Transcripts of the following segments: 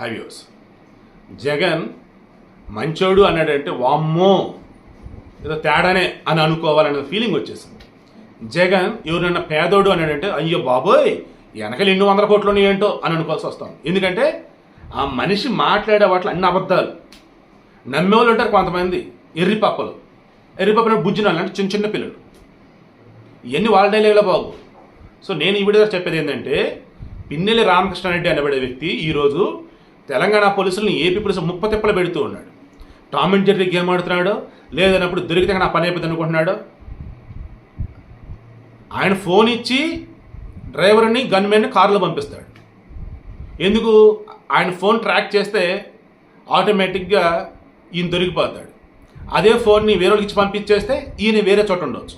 హైవ్యూస్. జగన్ మంచోడు అన్నాడంటే వామ్మో ఏదో తేడానే అని అనుకోవాలనే ఫీలింగ్ వచ్చేసింది. జగన్ ఎవరైనా పేదోడు అన్నాడంటే అయ్యో బాబోయ్ వెనకలు ఎన్ని వందల కోట్లు ఏంటో అని అనుకోవాల్సి వస్తాం ఎందుకంటే ఆ మనిషి మాట్లాడే వాటిలో అన్ని అబద్ధాలు. నమ్మేవాళ్ళు ఉంటారు కొంతమంది ఎర్రిపప్పలు ఎర్రిపప్పలు బుజ్జినాలు అంటే చిన్న చిన్న పిల్లలు. ఇవన్నీ వాళ్ళ డైలాగులో బాబు. సో నేను ఈ వీడియో చెప్పేది ఏంటంటే పిన్నెల్లి రామకృష్ణారెడ్డి అనబడే వ్యక్తి ఈరోజు తెలంగాణ పోలీసులను ఏపీ పోలీసులు ముప్ప తిప్పలు పెడుతూ ఉన్నాడు. టామ్ అండ్ జెర్రీ గేమ్ ఆడుతున్నాడు లేదన్నప్పుడు దొరికితే నా పని అయిపోతుంది అనుకుంటున్నాడు? ఆయన ఫోన్ ఇచ్చి డ్రైవర్ని గన్మెన్ని కారులో పంపిస్తాడు. ఎందుకు? ఆయన ఫోన్ ట్రాక్ చేస్తే ఆటోమేటిక్గా ఈయన దొరికిపోతాడు. అదే ఫోన్ని వేరే వాళ్ళకి ఇచ్చి పంపించేస్తే ఈయన వేరే చోట ఉండవచ్చు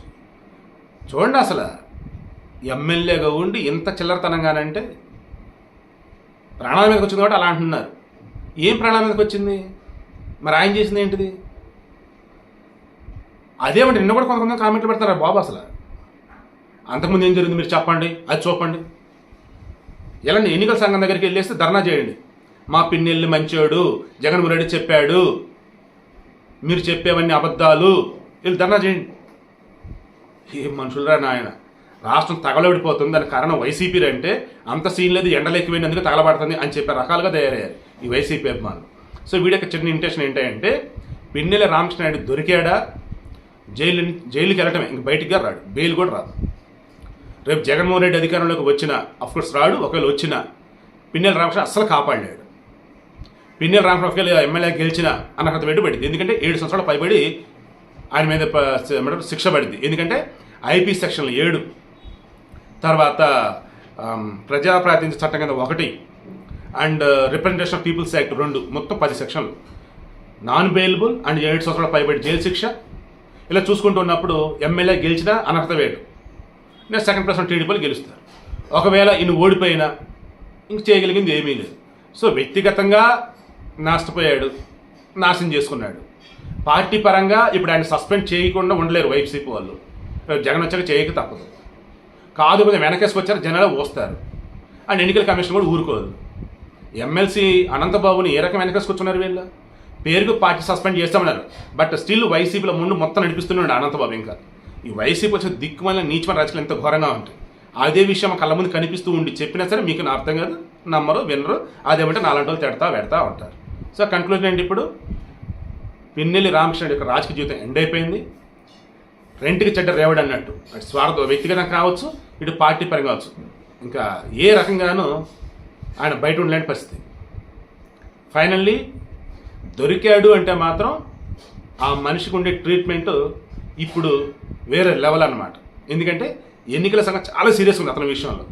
చూడండి అసలు ఎమ్మెల్యేగా ఉండి ఇంత చిల్లరతనంగానంటే ప్రాణాల మీదకి వచ్చింది కాబట్టి అలా అంటున్నారు. ఏం ప్రాణాల మీదకి వచ్చింది? మరి ఆయన చేసింది ఏంటిది? అదేమంటే నిన్న కూడా కొంతమంది కామెంట్లు పెడతారా బాబు అసలు? అంతకుముందు ఏం జరిగింది? మీరు చెప్పండి అది చూపండి. ఇలా ఎన్నికల సంఘం దగ్గరికి వెళ్ళేస్తే ధర్నా చేయండి. మా పిన్నెల్లి మంచోడు జగన్మోహన్ రెడ్డి చెప్పాడు. మీరు చెప్పేవన్నీ అబద్ధాలు. వీళ్ళు ధర్నా చేయండి. ఏం మనుషులరా నాయన? రాష్ట్రం తగలబడిపోతుంది దానికి కారణం వైసీపీ అంటే అంత సీన్ లేదు ఎండలు అందుకే తగలబడుతుంది అని చెప్పే రకాలుగా తయారయ్యారు ఈ వైసీపీ అభిమానులు. సో వీడికి చిన్న ఇంటెన్షన్ ఏంటంటే పిన్నెల రామకృష్ణ రెడ్డి దొరికాడా? జైలు జైలుకి వెళ్ళటమే ఇంక బయటికి రాడు బెయిల్ కూడా రాదు. రేపు జగన్మోహన్ రెడ్డి అధికారంలోకి వచ్చిన అఫ్కోర్స్ రాడు ఒకవేళ వచ్చిన పిన్నెల రామకృష్ణ అస్సలు కాపాడలేడు. పిన్నెల రామకృష్ణ ఒకవేళ ఎమ్మెల్యే గెలిచిన అనర్హత పెట్టి పడింది ఎందుకంటే ఏడు సంవత్సరాలు పైబడి ఆయన మీద శిక్ష పడింది. ఎందుకంటే ఐపీ సెక్షన్లు ఏడు తర్వాత ప్రజా ప్రాతినిధ్య చట్టం కింద ఒకటి and representation of peoples act రెండు మొత్తం పది సెక్షన్లు. నాన్ బెయిలబుల్ అండ్ ఏడు సంవత్సరాల పైబడి జైలు శిక్ష. ఇలా చూసుకుంటూ ఉన్నప్పుడు ఎమ్మెల్యే గెలిచినా అనర్హత వేటు నేను సెకండ్ ప్లేస్ టీడీపీలు గెలుస్తారు ఒకవేళ ఈయన ఓడిపోయినా ఇంక చేయగలిగింది ఏమీ లేదు. సో వ్యక్తిగతంగా నష్టపోయాడు నాశనం చేసుకున్నాడు. పార్టీ పరంగా ఇప్పుడు ఆయన సస్పెండ్ చేయకుండా ఉండలేరు వైసీపీ వాళ్ళు. జగన్ వచ్చాక చేయక తప్పదు. కాదు కొంచెం వచ్చారు జనాలు వస్తారు. అండ్ ఎన్నికల కమిషన్ కూడా ఊరుకోదు. ఎమ్మెల్సీ అనంతబాబుని ఏ రకం వెనకేసుకొచ్చున్నారు వీళ్ళు? పేరుకు పార్టీ సస్పెండ్ చేస్తామన్నారు. బట్ స్టిల్ వైసీపీలో ముందు మొత్తం నడిపిస్తున్నాడు అనంతబాబు ఇంకా. ఈ వైసీపీ వచ్చిన దిక్కుమైన నీచమైన రాజకీయాలు ఎంత ఘోరంగా ఉంటాయి. అదే విషయం కళ్ళ ముందు కనిపిస్తూ ఉండి చెప్పినా సరే మీకు నా అర్థం కాదు నమ్మరు వినరు. అదేమంటే నాలుగు వాళ్ళు తిడతా పెడతా ఉంటారు. సో కంక్లూజన్ ఏంటి ఇప్పుడు? పిన్నెల్లి రామకృష్ణ యొక్క రాజకీయ జీవితం ఎండ్ అయిపోయింది. రెంట్కి చెడ్డ రేవడు అన్నట్టు. అటు స్వార్థ వ్యక్తిగతం కావచ్చు ఇటు పార్టీ పరంగా కావచ్చు ఇంకా ఏ రకంగానూ ఆయన బయట ఉండలేని పరిస్థితి. ఫైనల్లీ దొరికాడు అంటే మాత్రం ఆ మనిషికి ఉండే ట్రీట్మెంట్ ఇప్పుడు వేరే లెవెల్ అనమాట ఎందుకంటే ఎన్నికల సంఘం చాలా సీరియస్ ఉంది అతని విషయంలో.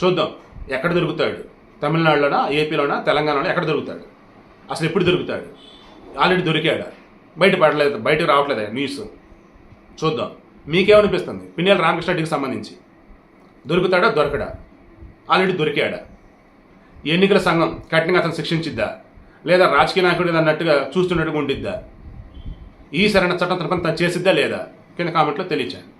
చూద్దాం ఎక్కడ దొరుకుతాడు? తమిళనాడులోనా ఏపీలోనా తెలంగాణలో ఎక్కడ దొరుకుతాడు? అసలు ఎప్పుడు దొరుకుతాడు? ఆల్రెడీ దొరికాడా? బయట పడలేదు బయటకు రావట్లేదు న్యూస్? చూద్దాం. మీకేమనిపిస్తుంది? పిన్నెల రామకృష్ణరెడ్డికి సంబంధించి. దొరుకుతాడా? దొరకడా? ఆల్రెడీ దొరికాడా? ఎన్నికల సంఘం కఠినంగా అతను శిక్షించిద్దా? లేదా రాజకీయ నాయకుడు అన్నట్టుగా చూస్తున్నట్టుగా ఉండిద్దా? ఈ సరైన చట్టం తన తను చేసిద్దా లేదా? కింద కామెంట్లో తెలియచాను